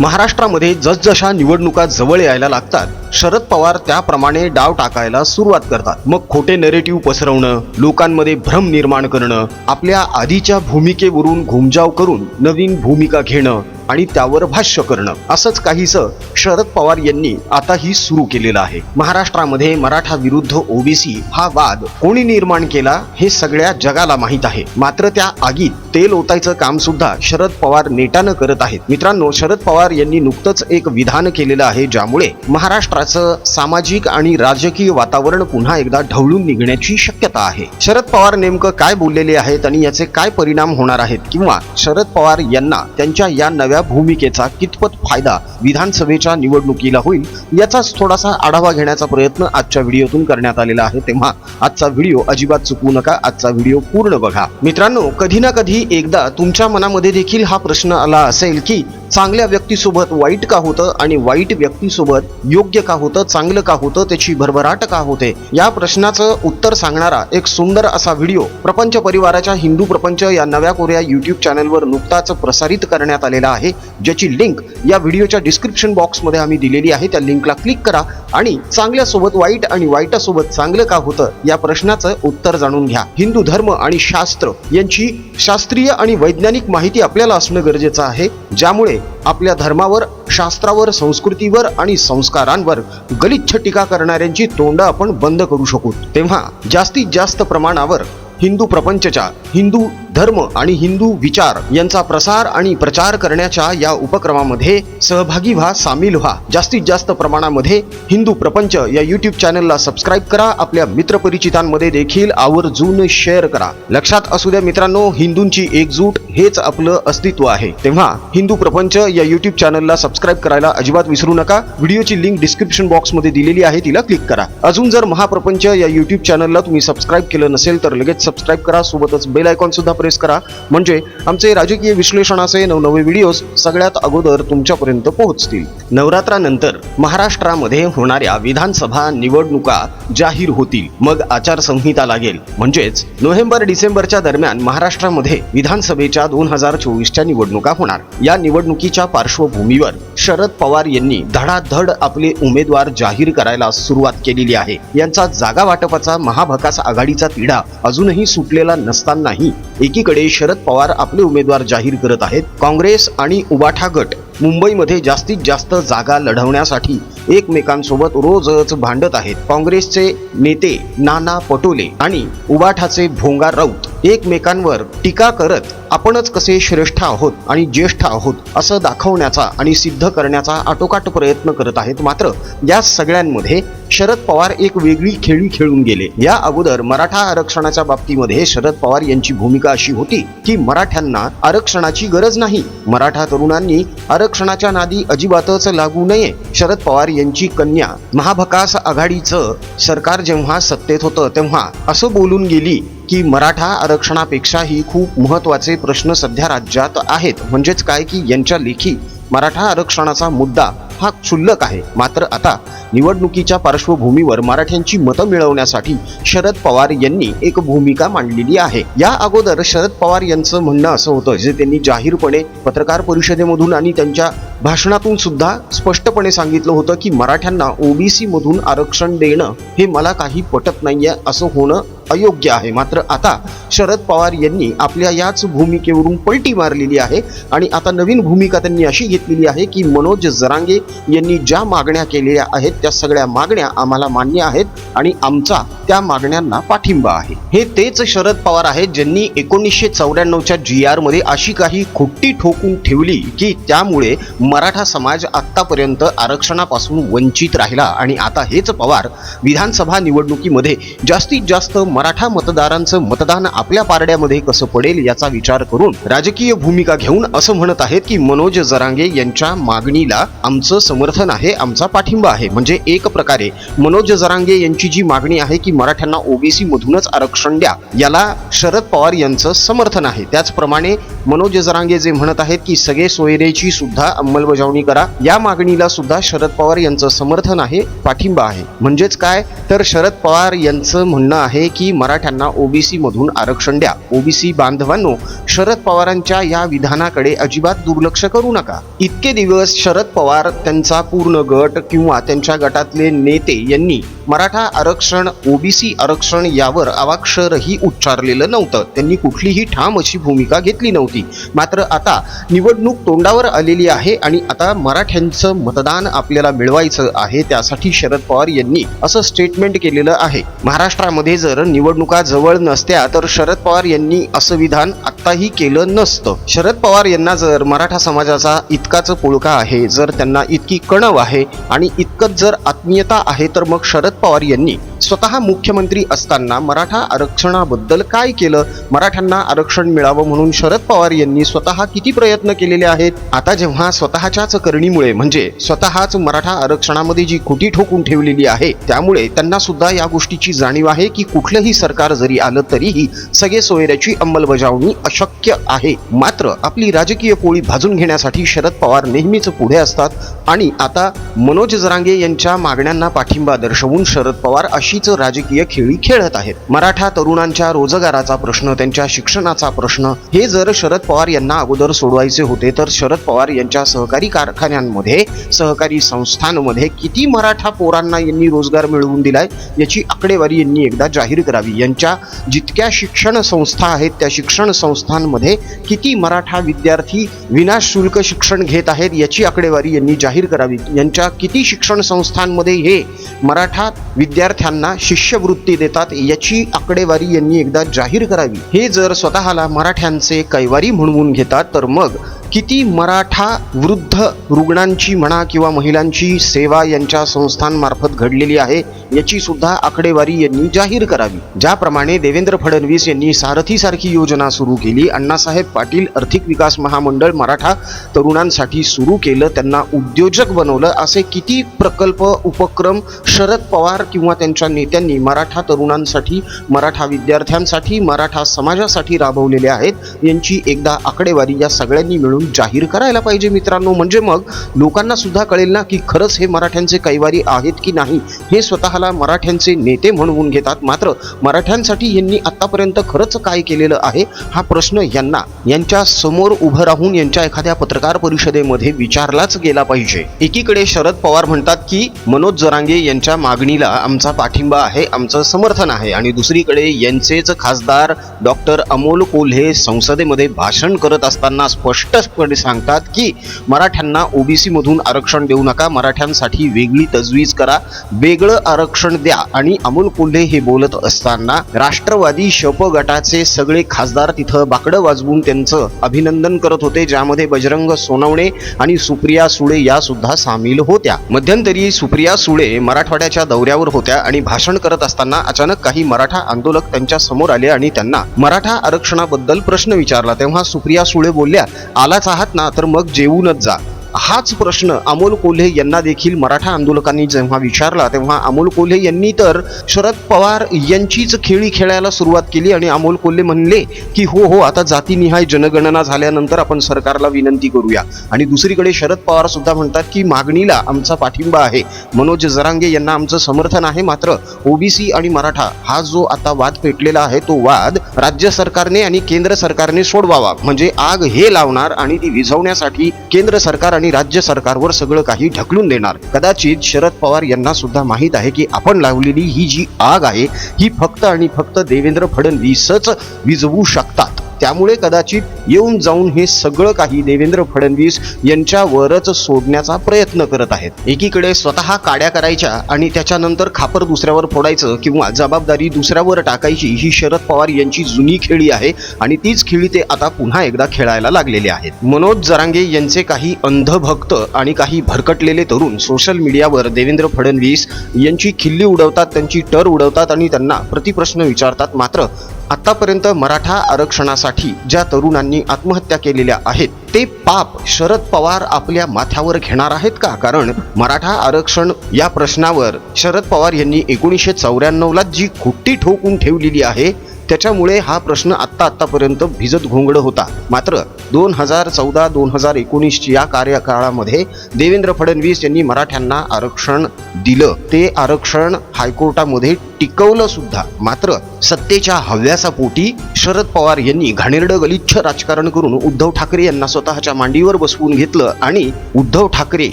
महाराष्ट्रामध्ये जसजशा निवडणुका जवळ यायला लागतात शरद पवार त्याप्रमाणे डाव टाकायला सुरुवात करतात. मग खोटे नेरेटिव्ह पसरवणं लोकांमध्ये भ्रम निर्माण करणं आपल्या आधीच्या भूमिकेवरून घुमजाव करून नवीन भूमिका घेणं आणि त्यावर भाष्य करणं. असंच काहीसं शरद पवार यांनी आताही सुरू केलेलं आहे. महाराष्ट्रामध्ये मराठा विरुद्ध ओबीसी हा वाद कोणी निर्माण केला हे सगळ्या जगाला माहीत आहे. मात्र त्या आगीत तेल ओतायचं काम सुद्धा शरद पवार नेटानं करत आहेत. मित्रांनो शरद पवार यांनी नुकतंच एक विधान केलेलं आहे ज्यामुळे महाराष्ट्राचं सामाजिक आणि राजकीय वातावरण पुन्हा एकदा ढवळून निघण्याची शक्यता आहे. शरद पवार नेमकं काय बोललेले आहेत आणि याचे काय परिणाम होणार आहेत? किंवा शरद पवार यांना त्यांच्या या नव्या भूमिकेचा कितपत फायदा विधानसभेच्या निवडणुकीला होईल याचाच थोडासा आढावा घेण्याचा प्रयत्न आजच्या व्हिडिओतून करण्यात आलेला आहे. तेव्हा आजचा व्हिडिओ अजिबात चुकवू नका आजचा व्हिडिओ पूर्ण बघा. मित्रांनो कधी ना कधी एकदा तुमच्या मनामध्ये देखील हा प्रश्न आला असेल की चांगल्या व्यक्तीसोबत वाईट का होतं आणि वाईट व्यक्तीसोबत योग्य का होतं चांगलं का होतं त्याची भरभराट का होते? या प्रश्नाचं उत्तर सांगणारा एक सुंदर असा व्हिडिओ प्रपंच परिवाराच्या हिंदू प्रपंच या नव्या कोऱ्या युट्यूब चॅनलवर नुकताच प्रसारित करण्यात आलेला आहे. ज्याची लिंक या व्हिडिओच्या डिस्क्रिप्शन बॉक्समध्ये आम्ही दिलेली आहे. त्या लिंकला क्लिक करा आणि चांगल्यासोबत वाईट आणि वाईटासोबत चांगलं का होतं या प्रश्नाचं उत्तर जाणून घ्या. हिंदू धर्म आणि शास्त्र यांची शास्त्रीय आणि वैज्ञानिक माहिती आपल्याला असणं गरजेचं आहे. ज्यामुळे आपल्या धर्मावर शास्त्रावर संस्कृतीवर आणि संस्कारांवर गलिच्छ टीका करणाऱ्यांची तोंड आपण बंद करू शकू. तेव्हा जास्तीत जास्त प्रमाणावर हिंदू प्रपंचच्या हिंदू धर्म आणि हिंदू विचार यांचा प्रसार आणि प्रचार करण्याच्या या उपक्रमामध्ये सहभागी व्हा सामील व्हा. जास्तीत जास्त प्रमाणामध्ये हिंदू प्रपंच या युट्यूब चॅनलला सबस्क्राईब करा. आपल्या मित्रपरिचितांमध्ये देखील आवर्जून शेअर करा. लक्षात असू द्या मित्रांनो हिंदूंची एकजूट हेच आपलं अस्तित्व आहे. तेव्हा हिंदू प्रपंच या युट्यूब चॅनलला सबस्क्राईब करायला अजिबात विसरू नका. व्हिडिओची लिंक डिस्क्रिप्शन बॉक्समध्ये दिलेली आहे तिला क्लिक करा. अजून जर महाप्रपंच या युट्यूब चॅनलला तुम्ही सबस्क्राईब केलं नसेल तर लगेच सबस्क्राईब करा सोबतच बेल आयकॉन सुद्धा प्रेस करा. म्हणजे आमचे राजकीय विश्लेषणाचे नवनवे व्हिडिओज सगळ्यात अगोदर तुमच्यापर्यंत पोहोचतील. नवरात्रानंतर महाराष्ट्रामध्ये होणाऱ्या विधानसभा निवडणुका जाहीर होतील. मग आचारसंहिता लागेल. म्हणजेच नोव्हेंबर डिसेंबरच्या दरम्यान महाराष्ट्रामध्ये विधानसभेच्या दोन हजार चोवीसच्या निवडणुका होणार. या निवडणुकीच्या पार्श्वभूमीवर शरद पवार यांनी धडाधड आपले उमेदवार जाहीर करायला सुरुवात केलेली आहे. यांचा जागा वाटपाचा महाभकास आघाडीचा तिढा अजूनही सुटलेला नसतानाही एकीकडे शरद पवार आपले उमेदवार जाहीर करत आहेत. काँग्रेस आणि उबाठा गट मुंबईमध्ये जास्तीत जास्त जागा लढवण्यासाठी एकमेकांसोबत रोजच भांडत आहेत. काँग्रेसचे नेते नाना पटोले आणि उबाठाचे भोंगा राऊत एकमेकांवर टीका करत आपणच कसे श्रेष्ठ आहोत आणि ज्येष्ठ आहोत असं दाखवण्याचा आणि सिद्ध करण्याचा आटोकाट प्रयत्न करत आहेत मात्र या सगळ्यांमध्ये शरद पवार एक वेगळी खेळी खेळून गेले. या अगोदर मराठा आरक्षणाच्या बाबतीमध्ये शरद पवार यांची भूमिका अशी होती की मराठ्यांना आरक्षणाची गरज नाही. मराठा तरुणांनी आरक्षणाच्या नादी अजिबातच लागू नये. शरद पवार यांची कन्या महाभकास आघाडीचं सरकार जेव्हा सत्तेत होतं तेव्हा असं बोलून गेली की मराठा आरक्षण आरक्षणापेक्षाही खूप महत्त्वाचे प्रश्न सध्या राज्यात आहेत. म्हणजेच काय की यांच्या लेखी मराठा आरक्षणाचा मुद्दा हा क्षुल्लक आहे. मात्र आता निवडणुकीच्या पार्श्वभूमीवर मराठ्यांची मतं मिळवण्यासाठी शरद पवार यांनी एक भूमिका मांडलेली आहे. या अगोदर शरद पवार यांचं म्हणणं असं होतं जे त्यांनी जाहीरपणे पत्रकार परिषदेमधून आणि त्यांच्या भाषणातून सुद्धा स्पष्टपणे सांगितलं होतं की मराठ्यांना ओबीसी मधून आरक्षण देणं हे मला काही पटत नाहीये असं होणं अयोग्य आहे. मात्र आता शरद पवार यांनी आपल्या याच भूमिकेवरून पलटी मारलेली आहे आणि आता नवीन भूमिका त्यांनी अशी घेतलेली आहे की मनोज जरांगे यांनी ज्या मागण्या केलेल्या आहेत त्या सगळ्या मागण्या आम्हाला मान्य आहेत आणि आमचा त्या मागण्यांना पाठिंबा आहे. हे तेच शरद पवार आहेत ज्यांनी एकोणीसशे चौऱ्याण्णवच्या जी आरमध्ये अशी काही खुट्टी ठोकून ठेवली की त्यामुळे मराठा समाज आतापर्यंत आरक्षणापासून वंचित राहिला. आणि आता हेच पवार विधानसभा निवडणुकीमध्ये जास्तीत जास्त मराठा मतदारांचं मतदान आपल्या पारड्यामध्ये कसं पडेल याचा विचार करून राजकीय भूमिका घेऊन असं म्हणत आहेत की मनोज जरांगे यांच्या मागणीला आमचं समर्थन आहे आमचा पाठिंबा आहे. म्हणजे एक प्रकारे मनोज जरांगे यांची जी मागणी आहे की मराठ्यांना ओबीसी मधूनच आरक्षण द्या याला शरद पवार यांचं समर्थन आहे. त्याचप्रमाणे मनोज जरांगे जे म्हणत आहेत की सगळे सोयरेची सुद्धा अंमलबजावणी करा या मागणीला सुद्धा शरद पवार यांचं समर्थन आहे पाठिंबा आहे. म्हणजेच काय? तर शरद पवार यांचं म्हणणं आहे की की मराठ्यांना ओबीसी मधून आरक्षण द्या. ओबीसी बांधवांनो शरद पवारांच्या या विधानाकडे अजिबात दुर्लक्ष करू नका. इतके दिवस शरद पवार त्यांचा पूर्ण गट किंवा त्यांच्या गटातले नेते यांनी मराठा आरक्षण ओबीसी आरक्षण यावर अवाक्षरही उच्चारलेलं नव्हतं. त्यांनी कुठलीही ठाम अशी भूमिका घेतली नव्हती. मात्र आता निवडणूक तोंडावर आलेली आहे आणि आता मराठ्यांचं मतदान आपल्याला मिळवायचं आहे त्यासाठी शरद पवार यांनी असं स्टेटमेंट केलेलं आहे. महाराष्ट्रामध्ये जर निवडणुका जवळ नसत्या तर शरद पवार यांनी असं विधान आत्ताही केलं नसतं. शरद पवार यांना जर मराठा समाजाचा इतकाच पुळका आहे जर त्यांना इतकी कणव आहे आणि इतकंच जर आत्मीयता आहे तर मग शरद पवार यांनी स्वतः मुख्यमंत्री असताना मराठा आरक्षणाबद्दल काय केलं? मराठ्यांना आरक्षण मिळावं म्हणून शरद पवार यांनी स्वतः किती प्रयत्न केलेले आहेत? आता जेव्हा स्वतःच्याच करणीमुळे म्हणजे स्वतःच मराठा आरक्षणामध्ये जी खुटी ठोकून ठेवलेली आहे त्यामुळे त्यांना सुद्धा या गोष्टीची जाणीव आहे की कुठलंही सरकार जरी आलं तरीही सगळे सोयऱ्याची अंमलबजावणी अशक्य आहे. मात्र आपली राजकीय पोळी भाजून घेण्यासाठी शरद पवार नेहमीच पुढे असतात आणि आता मनोज जरांगे यांच्या मागण्यांना पाठिंबा दर्शवून शरद पवार अशीच राजकीय खेळी खेळत आहेत. मराठा तरुणांच्या रोजगाराचा प्रश्न त्यांच्या शिक्षणाचा प्रश्न हे जर शरद पवार यांना अगोदर सोडवायचे होते तर शरद पवार यांच्या सहकारी कारखान्यांमध्ये सहकारी संस्थांमध्ये किती मराठा पोरांना यांनी रोजगार मिळवून दिलाय याची आकडेवारी यांनी एकदा जाहीर करावी. यांच्या जितक्या शिक्षण संस्था आहेत त्या शिक्षण संस्थांमध्ये किती मराठा विद्यार्थी विनाशुल्क शिक्षण घेत आहेत याची आकडेवारी यांनी जाहीर करावी. यांच्या किती शिक्षण संस्थांमध्ये हे मराठा विद्यार्थ्यांना शिष्यवृत्ती देतात याची आकडेवारी यांनी एकदा जाहीर करावी. हे जर स्वतःला मराठ्यांचे कैवारी म्हणवून घेतात तर मग किती मराठा वृद्ध रुग्णांची म्हणा किंवा महिलांची सेवा यांच्या संस्थांमार्फत घडलेली आहे याची सुद्धा आकडेवारी यांनी जाहीर करावी. ज्याप्रमाणे देवेंद्र फडणवीस यांनी सारथीसारखी योजना सुरू केली अण्णासाहेब पाटील आर्थिक विकास महामंडळ मराठा तरुणांसाठी सुरू केलं त्यांना उद्योजक बनवलं असे किती प्रकल्प उपक्रम शरद पवार किंवा त्यांच्या नेत्यांनी मराठा तरुणांसाठी मराठा विद्यार्थ्यांसाठी मराठा समाजासाठी राबवलेले आहेत. यांची एकदा आकडेवारी या सगळ्यांनी मिळून जाहीर करायला पाहिजे मित्रांनो. म्हणजे मग लोकांना सुद्धा कळेल ना की खरंच हे मराठ्यांचे कैवारी आहेत की नाही? हे स्वतःला मराठ्यांचे नेते म्हणवून घेतात. मात्र मराठ्यांसाठी यांनी आतापर्यंत खरंच काय केलेलं आहे? हा प्रश्न यांना यांच्या समोर उभं राहून यांच्या एखाद्या पत्रकार परिषदेमध्ये विचारलाच गेला पाहिजे. एकीकडे शरद पवार म्हणतात की मनोज जरांगे यांच्या मागणीला आमचा पाठिंबा आहे आमचं समर्थन आहे. आणि दुसरीकडे यांचेच खासदार डॉक्टर अमोल कोल्हे संसदेमध्ये भाषण करत असताना स्पष्टपणे सांगतात की मराठ्यांना ओबीसीमधून आरक्षण देऊ नका मराठ्यांसाठी वेगळी तजवीज करा वेगळं आरक्षण द्या. आणि अमोल कोल्हे हे बोलत असताना राष्ट्रवादी शप गटाचे सगळे खासदार तिथं बाकडं वाजवून त्यांचं अभिनंदन करत होते ज्यामध्ये बजरंग सोनवणे आणि सुप्रिया सुळे या सुद्धा सामील होत्या. मध्यंतरी सुप्रिया सुळे मराठवाड्याच्या दौऱ्यावर होत्या आणि भाषण करत असताना अचानक काही मराठा आंदोलक त्यांच्यासमोर आले आणि त्यांना मराठा आरक्षणाबद्दल प्रश्न विचारला. तेव्हा सुप्रिया सुळे बोलल्या आलाच आहात ना तर मग जेवूनच जा. हाच प्रश्न अमोल कोल्हे यांना देखील मराठा आंदोलकांनी जेव्हा विचारला तेव्हा अमोल कोल्हे यांनी तर शरद पवार यांचीच खेळी खेळायला सुरुवात केली आणि अमोल कोल्हे म्हणले की हो हो आता जातीनिहाय जनगणना झाल्यानंतर आपण सरकारला विनंती करूया. आणि दुसरीकडे शरद पवार सुद्धा म्हणतात की मागणीला आमचा पाठिंबा आहे. मनोज जरांगे यांना आमचं समर्थन आहे मात्र ओबीसी आणि मराठा हा जो आता वाद पेटलेला आहे तो वाद राज्य सरकारने आणि केंद्र सरकारने सोडवावा. म्हणजे आग हे लावणार आणि ती विझवण्यासाठी केंद्र सरकार आणि राज्य सरकारवर सगळं काही ढकलून देणार. कदाचित शरद पवार यांना सुद्धा माहीत आहे की आपण लावलेली ही जी आग आहे ही फक्त आणि फक्त देवेंद्र फडणवीसच विझवू शकतात. त्यामुळे कदाचित येऊन जाऊन हे सगळं काही देवेंद्र फडणवीस यांच्यावरच सोडण्याचा प्रयत्न करत आहेत. एकीकडे स्वतः काड्या करायच्या आणि त्याच्यानंतर खापर दुसऱ्यावर फोडायचं किंवा जबाबदारी दुसऱ्यावर टाकायची ही शरद पवार यांची जुनी खेळी आहे आणि तीच खेळी ते आता पुन्हा एकदा खेळायला लागलेले आहेत. मनोज जरांगे यांचे काही अंधभक्त आणि काही भरकटलेले तरुण सोशल मीडियावर देवेंद्र फडणवीस यांची खिल्ली उडवतात त्यांची टर उडवतात आणि त्यांना प्रतिप्रश्न विचारतात. मात्र आतापर्यंत मराठा आरक्षणासाठी ज्या तरुणांनी आत्महत्या केलेल्या आहेत ते पाप शरद पवार आपल्या माथ्यावर घेणार आहेत का? कारण मराठा आरक्षण या प्रश्नावर शरद पवार यांनी एकोणीसशे चौऱ्याण्णवला जी खुट्टी ठोकून ठेवलेली आहे त्याच्यामुळे हा प्रश्न आत्ता आत्तापर्यंत भिजत घोंगड होता. मात्र दोन हजार चौदा दोन हजार एकोणीसची या कार्यकाळामध्ये देवेंद्र फडणवीस यांनी मराठ्यांना आरक्षण दिलं. ते आरक्षण हायकोर्टामध्ये टिकवलं सुद्धा. मात्र सत्तेच्या हव्यासापोटी शरद पवार यांनी घाणेरडं गलिच्छ राजकारण करून उद्धव ठाकरे यांना स्वतःच्या मांडीवर बसवून घेतलं आणि उद्धव ठाकरे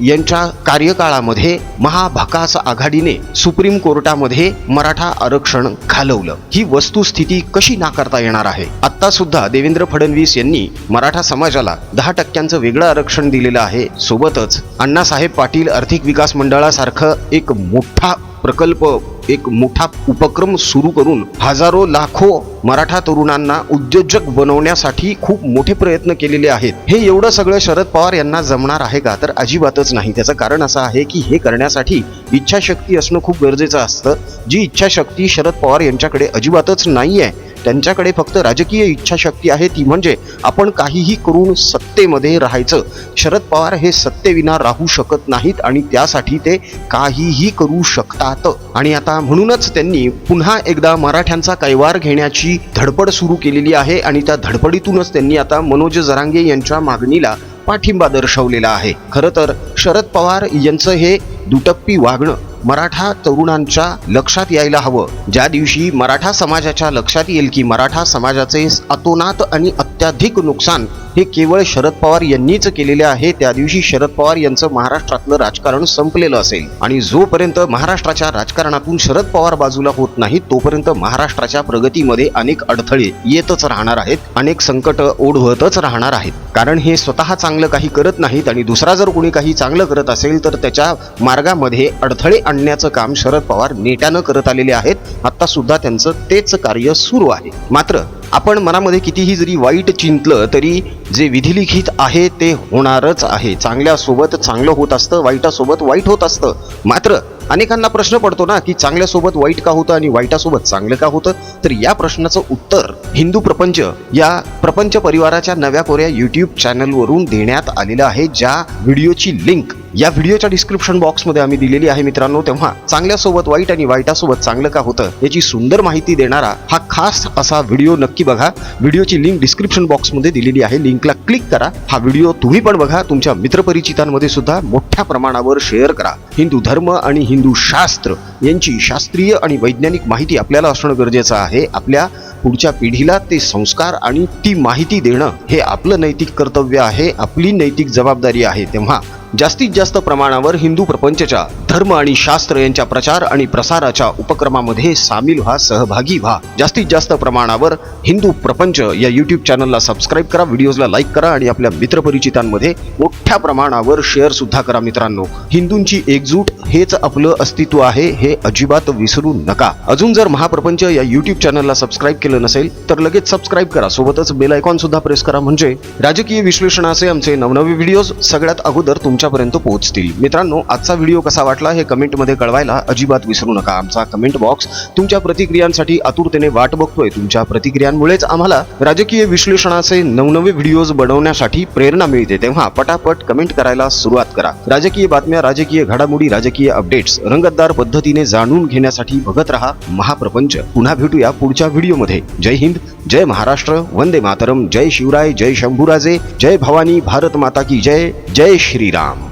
यांच्या कार्यकाळामध्ये महाभकास आघाडीने सुप्रीम कोर्टामध्ये मराठा आरक्षण घालवलं. ही वस्तुस्थिती कशी नाकारता येणार आहे? आता सुद्धा देवेंद्र फडणवीस यांनी मराठा समाजाला दहा टक्क्यांचं वेगळं आरक्षण दिलेलं आहे. सोबतच अण्णासाहेब पाटील आर्थिक विकास मंडळासारखं एक मोठा प्रकल्प एक मोठा उपक्रम सुरू करून हजारो लाखो मराठा तरुणांना उद्योजक बनवण्यासाठी खूप मोठे प्रयत्न केलेले आहेत. हे एवढं सगळं शरद पवार यांना जमणार आहे का? तर अजिबातच नाही. त्याचं कारण असं आहे की हे करण्यासाठी इच्छाशक्ती असणं खूप गरजेचं असतं. जी इच्छाशक्ती शरद पवार यांच्याकडे अजिबातच नाही आहे त्यांच्याकडे फक्त राजकीय इच्छाशक्ती आहे ती म्हणजे आपण काहीही करून सत्तेमध्ये राहायचं. शरद पवार हे सत्तेविना राहू शकत नाहीत आणि त्यासाठी ते काहीही करू शकतात. आणि आता म्हणूनच त्यांनी पुन्हा एकदा मराठ्यांचा कैवार घेण्याची धडपड सुरू केलेली आहे आणि त्या धडपडीतूनच त्यांनी आता मनोज जरांगे यांच्या मागणीला पाठिंबा दर्शवलेला आहे. खरं तर शरद पवार यांचं हे दुटप्पी वागणं मराठा तरुणांच्या लक्षात यायला हवं. ज्या दिवशी मराठा समाजाच्या लक्षात येईल की मराठा समाजाचे अतोनात आणि अत्याधिक नुकसान हे केवळ शरद पवार यांनीच केलेले आहे. त्या दिवशी शरद पवार यांचं महाराष्ट्रातलं राजकारण संपलेलं असेल. आणि जोपर्यंत महाराष्ट्राच्या राजकारणातून शरद पवार बाजूला होत नाही तोपर्यंत महाराष्ट्राच्या प्रगतीमध्ये अनेक अडथळे येतच राहणार आहेत. अनेक संकट ओढवतच राहणार आहेत. कारण हे स्वतः चांगलं काही करत नाहीत आणि दुसरा जर कोणी काही चांगलं करत असेल तर त्याच्या मार्गामध्ये अडथळे आणण्याचं काम शरद पवार नेट्यानं करत आलेले आहेत. आता सुद्धा त्यांचं तेच कार्य सुरू आहे. मात्र आपण मनामध्ये कितीही जरी वाईट चिंतलं तरी जे विधिलिखित आहे ते होणारच आहे. चांगल्यासोबत चांगलं होत असतं वाईटासोबत वाईट होत असतं. मात्र अनेकांना प्रश्न पडतो ना की चांगल्यासोबत वाईट का होतं आणि वाईटासोबत चांगलं का होतं? तर या प्रश्नाचं उत्तर हिंदू प्रपंच या प्रपंच परिवाराच्या नव्या कोऱ्या युट्यूब चॅनलवरून देण्यात आलेलं आहे ज्या व्हिडिओची लिंक या व्हिडिओच्या डिस्क्रिप्शन बॉक्समध्ये आम्ही दिलेली आहे मित्रांनो तेव्हा चांगल्यासोबत वाईट आणि वाईटासोबत चांगलं का होतं याची सुंदर माहिती देणारा हा खास असा व्हिडिओ नक्की बघा. व्हिडिओची लिंक डिस्क्रिप्शन बॉक्समध्ये दिलेली आहे. लिंकला क्लिक करा. हा व्हिडिओ तुम्ही पण बघा. तुमच्या मित्रपरिचितांमध्ये सुद्धा मोठ्या प्रमाणावर शेअर करा. हिंदू धर्म आणि हिंदू शास्त्र यांची शास्त्रीय आणि वैज्ञानिक माहिती आपल्याला असणं गरजेचं आहे. आपल्या पुढच्या पिढीला ते संस्कार आणि ती माहिती देणं हे आपलं नैतिक कर्तव्य आहे आपली नैतिक जबाबदारी आहे. तेव्हा जास्तीत जास्त प्रमाणावर हिंदू प्रपंचच्या धर्म आणि शास्त्र यांच्या प्रचार आणि प्रसाराच्या उपक्रमामध्ये सामील व्हा सहभागी व्हा. जास्तीत जास्त प्रमाणावर हिंदू प्रपंच या युट्यूब चॅनलला सबस्क्राईब करा व्हिडिओजला लाईक करा आणि आपल्या मित्रपरिचितांमध्ये मोठ्या प्रमाणावर शेअर सुद्धा करा मित्रांनो. हिंदूंची एकजूट हेच आपलं अस्तित्व आहे हे अजिबात विसरू नका. अजून जर महाप्रपंच या युट्यूब चॅनलला सबस्क्राईब केलं नसेल तर लगेच सबस्क्राईब करा. सोबतच बेल आयकॉन सुद्धा प्रेस करा. म्हणजे राजकीय विश्लेषणाचे आमचे नवनवे व्हिडिओज सगळ्यात अगोदर तुमच्यापर्यंत पोहोचतील. मित्रांनो आजचा व्हिडिओ कसा वाटला हे कमेंटमध्ये कळवायला अजिबात विसरू नका. आमचा कमेंट बॉक्स तुमच्या प्रतिक्रियांसाठी आतुरतेने वाट बघतोय. तुमच्या प्रतिक्रियांमुळेच आम्हाला राजकीय विश्लेषणाचे नवनवे व्हिडिओज बनवण्यासाठी प्रेरणा मिळते. तेव्हा पटापट कमेंट करायला सुरुवात करा. राजकीय बातम्या राजकीय घडामोडी राजकीय अपडेट्स रंगतदार पद्धतीने जाणून घेण्यासाठी बघत रहा महाप्रपंच. पुन्हा भेटूया पुढच्या व्हिडिओमध्ये जय हिंद जय महाराष्ट्र वंदे मातरम जय शिवराय जय शंभूराजे जय भवानी भारत माता की जय जय श्रीराम।